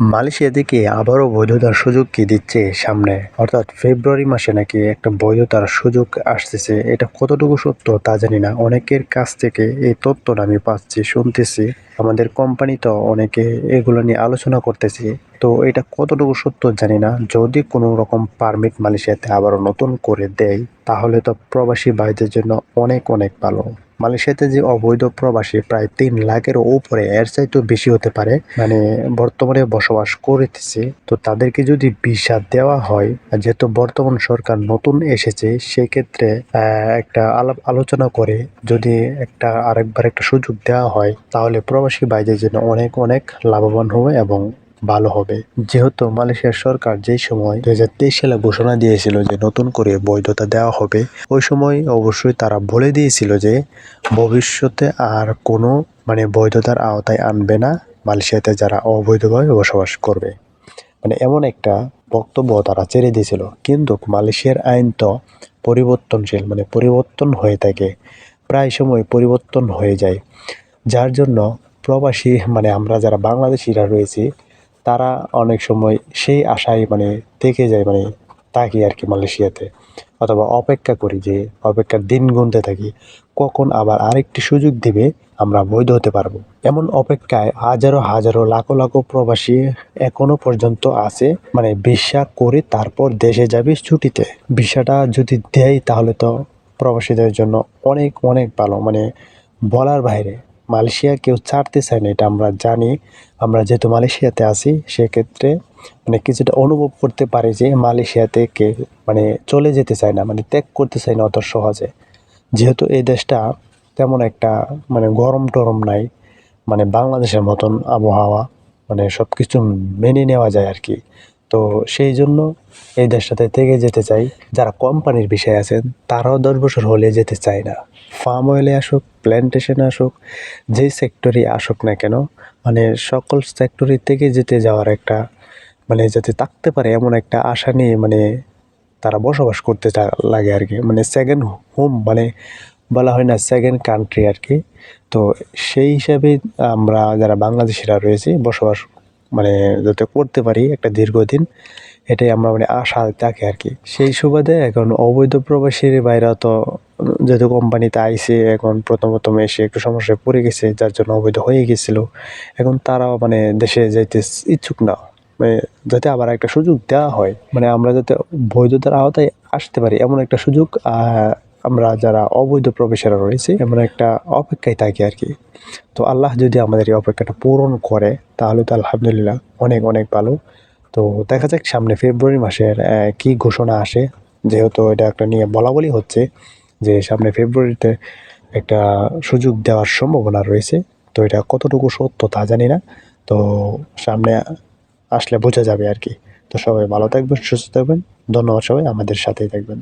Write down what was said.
Malaysia থেকে আবারও বৈধতার সুযোগ কি দিচ্ছে সামনে। অর্থাৎ ফেব্রুয়ারি মাসে নাকি একটা বৈধতার সুযোগ আসতেছে। এটা কতটুকু সত্য তা জানি না। অনেকের কাছ থেকে এই তথ্যটা আমি পাচ্ছি, শুনতেছি। আমাদের কোম্পানি তো অনেকে এগুলো নিয়ে আলোচনা করতেছে। তো এটা কতটুকু সত্য জানি না। যদি কোনো রকম পারমিট মালয়েশিয়াতে আবারও নতুন করে দেয়, তাহলে তো প্রবাসী ভাইদের জন্য অনেক অনেক ভালো। মালয়েশিয়াতে যে অবৈধ প্রবাসী প্রায় তিন লাখের উপরে, এর চাইতেও বেশি হতে পারে। মানে বর্তমানে বসবাস করতেছে। তো তাদেরকে যদি ভিসা দেওয়া হয় যেহেতু বর্তমান সরকার নতুন এসেছে, সেক্ষেত্রে একটা আলাপ আলোচনা করে যদি একটা আরেকবার একটা সুযোগ দেওয়া হয়, তাহলে ভাইদের জন্য অনেক অনেক লাভবান হবে এবং ভালো হবে। যেহেতু মালয়েশিয়ার সরকার যেই সময় দুই হাজার তেইশ সালে ঘোষণা দিয়েছিল যে নতুন করে বৈধতা দেওয়া হবে, ওই সময় অবশ্যই তারা বলে দিয়েছিল যে ভবিষ্যতে আর কোনো মানে বৈধতার আওতায় আনবে না মালয়েশিয়াতে যারা অবৈধভাবে বসবাস করবে। মানে এমন একটা বক্তব্য তারা ছেড়ে দিয়েছিল। কিন্তু মালয়েশিয়ার আইন তো পরিবর্তনশীল মানে পরিবর্তন হয়ে থাকে, প্রায় সময় পরিবর্তন হয়ে যায়। যার জন্য প্রবাসী মানে আমরা যারা বাংলাদেশিরা রয়েছি, তারা অনেক সময় সেই আশায় মানে থেকে যায় মানে থাকি আর কি মালয়েশিয়াতে। অথবা অপেক্ষা করি যে, অপেক্ষার দিন গুনতে থাকি, কখন আবার আরেকটি সুযোগ দিবে আমরা বৈধ হতে পারব। এমন অপেক্ষায় হাজারো হাজারো, লাখো লাখো প্রবাসী এখনও পর্যন্ত আছে মানে ভিসা করে তারপর দেশে যাবে ছুটিতে। ভিসাটা যদি দেয় তাহলে তো প্রবাসীদের জন্য অনেক অনেক ভালো মানে বলার বাইরে। মালয়েশিয়া কেউ ছাড়তে চায় না, এটা আমরা জানি। আমরা যেহেতু মালয়েশিয়াতে আছি, সেক্ষেত্রে মানে কিছুটা অনুভব করতে পারি যে মালয়েশিয়াতে কে মানে চলে যেতে চায় না মানে ত্যাগ করতে চায় না অত সহজে। যেহেতু এই দেশটা তেমন একটা মানে গরম টরম নাই মানে বাংলাদেশের মতন আবহাওয়া মানে সব কিছু মেনে নেওয়া যায় আর কি। তো সেই জন্য এই দেশটাতে থেকে যেতে চাই। যারা কোম্পানির বিষয়ে আছেন, তারাও দশ বছর হলে যেতে চায় না। ফার্ম অয়েলে আসুক প্ল্যান্টেশনে আসুক, যে সেক্টরে আসুক না কেন মানে সকল সেক্টরি থেকে যেতে যাওয়ার একটা মানে যাতে থাকতে পারে এমন একটা আশা নিয়ে মানে তারা বসবাস করতে লাগে আর কি। মানে সেকেন্ড হোম মানে বলা হয় না সেকেন্ড কান্ট্রি আর কি। তো সেই হিসাবে আমরা যারা বাংলাদেশিরা রয়েছি, বসবাস মানে যাতে করতে পারি একটা দীর্ঘদিন, এটাই আমরা মানে আশা থাকে আর কি সেই সুবাদে এখন অবৈধ প্রবাসীর বাইরা তো যেহেতু কোম্পানিতে আইসে, এখন প্রথম প্রথম এসে একটু সমস্যায় পড়ে গেছে, যার জন্য অবৈধ হয়ে গেছিল। এখন তারাও মানে দেশে যাইতে ইচ্ছুক না। মানে যাতে আবার একটা সুযোগ দেওয়া হয়। মানে আমরা যাতে বৈধতার আওতায় আসতে পারি, এমন একটা সুযোগ আমরা যারা অবৈধ প্রবেশেরা রয়েছে এমন একটা অপেক্ষায় থাকি আর কি। তো আল্লাহ যদি আমাদের এই অপেক্ষাটা পূরণ করে, তাহলে তো আলহামদুলিল্লাহ অনেক অনেক ভালো। তো দেখা যাক সামনে ফেব্রুয়ারি মাসের কি ঘোষণা আসে। যেহেতু এটা একটা নিয়ে বলা বলি হচ্ছে যে সামনে ফেব্রুয়ারিতে একটা সুযোগ দেওয়ার সম্ভাবনা রয়েছে। তো এটা কতটুকু সত্য তা জানি না। তো সামনে আসলে বোঝা যাবে আর কি। তো সবাই ভালো থাকবেন, সুস্থ থাকবেন। ধন্যবাদ সবাই, আমাদের সাথেই থাকবেন।